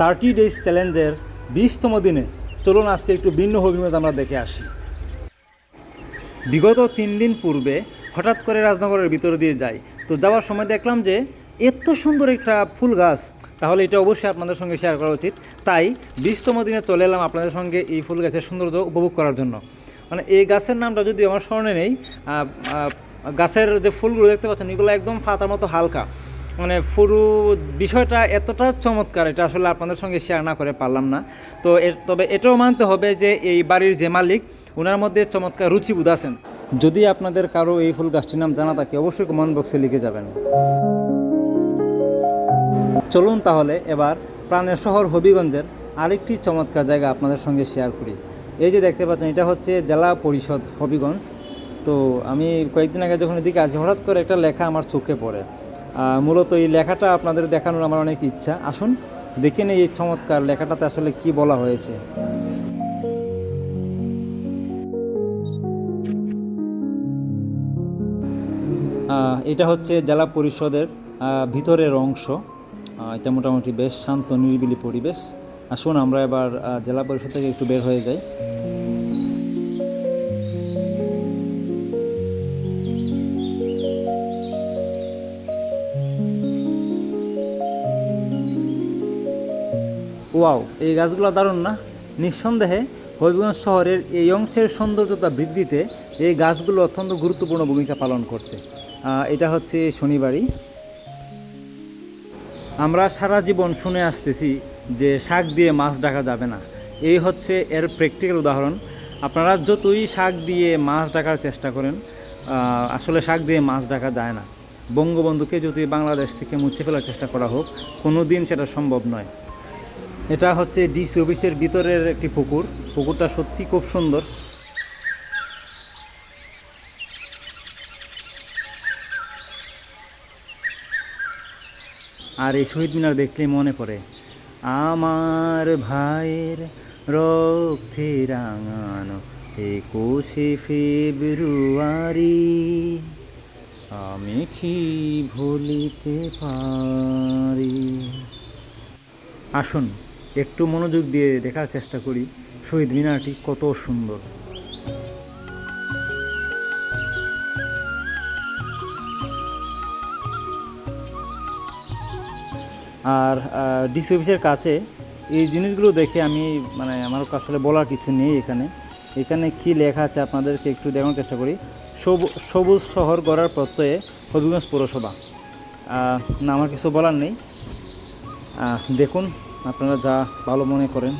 Thirty days চ্যালেঞ্জের বিশতম দিনে চলুন আজকে একটু ভিন্ন হবিগঞ্জ আমরা দেখে আসি। বিগত তিন দিন পূর্বে হঠাৎ করে রাজনগরের ভিতরে দিয়ে যাই, তো যাওয়ার সময় দেখলাম যে এত সুন্দর একটা ফুল গাছ, তাহলে এটা অবশ্যই আপনাদের সঙ্গে শেয়ার করা উচিত। তাই বিশতম দিনে চলে এলাম আপনাদের সঙ্গে এই ফুল গাছের সৌন্দর্য উপভোগ করার জন্য। মানে এই গাছের নামটা যদি আমার স্মরণে নেই গাছের যে ফুলগুলো দেখতে পাচ্ছেন, এগুলো একদম ফাতার মতো হালকা। মানে পুরো বিষয়টা এতটা চমৎকার, এটা আসলে আপনাদের সঙ্গে শেয়ার না করে পারলাম না। তো তবে এটাও মানতে হবে যে এই বাড়ির যে মালিক ওনার মধ্যে চমৎকার রুচিবোধ আছেন। যদি আপনাদের কারও এই ফুল গাছটির নাম জানা থাকে, অবশ্যই কমেন্ট বক্সে লিখে যাবেন। চলুন তাহলে এবার প্রাণের শহর হবিগঞ্জের আরেকটি চমৎকার জায়গা আপনাদের সঙ্গে শেয়ার করি। এই যে দেখতে পাচ্ছেন, এটা হচ্ছে জেলা পরিষদ হবিগঞ্জ। তো আমি কয়েকদিন আগে যখন এদিকে আসি, হঠাৎ করে একটা লেখা আমার চোখে পড়ে। মূলত এই লেখাটা আপনাদের দেখানোর আমার অনেক ইচ্ছা। আসুন, দেখে নিই এই চমৎকার লেখাটাতে আসলে কি বলা হয়েছে। এটা হচ্ছে জেলা পরিষদের ভিতরের অংশ। এটা মোটামুটি বেশ শান্ত, নিরিবিলি পরিবেশ। আসুন, আমরা এবার জেলা পরিষদ থেকে একটু বের হয়ে যাই। ওয়াও, এই গাছগুলো দারুণ না? নিঃসন্দেহে হবিগঞ্জ শহরের এই অংশের সৌন্দর্যতা বৃদ্ধিতে এই গাছগুলো অত্যন্ত গুরুত্বপূর্ণ ভূমিকা পালন করছে। এটা হচ্ছে শনিবারই। আমরা সারা জীবন শুনে আসতেছি যে শাক দিয়ে মাছ ডাকা যাবে না। এই হচ্ছে এর প্র্যাকটিক্যাল উদাহরণ। আপনারা যতই শাক দিয়ে মাছ ডাকার চেষ্টা করেন আসলে শাক দিয়ে মাছ ডাকা যায় না। বঙ্গবন্ধুকে যদি বাংলাদেশ থেকে মুছে ফেলার চেষ্টা করা হোক কোনো দিন সেটা সম্ভব নয়। এটা হচ্ছে ডিসি অফিসের ভিতরের একটি পুকুর। পুকুরটা সত্যি খুব সুন্দর। আর এই শহীদ মিনার দেখলেই মনে পড়ে, আমার ভাইয়ের রক্তে রাঙানো একুশে ফেব্রুয়ারি, আমি কি ভুলিতে পারি? আসুন একটু মনোযোগ দিয়ে দেখার চেষ্টা করি। শহীদ মিনারটি কত সুন্দর। আর ডিসি অফিসের কাছে এই জিনিসগুলো দেখে আমি মানে আমার আসলে বলার কিছু নেই এখানে। এখানে কি লেখা আছে আপনাদেরকে একটু দেখানোর চেষ্টা করি। সবু- সবুজ শহর গড়ার প্রত্যয়ে হবিগঞ্জ পৌরসভা। না, আমার কিছু বলার নেই। দেখুন। আপনারা যা ভালো মনে করেন।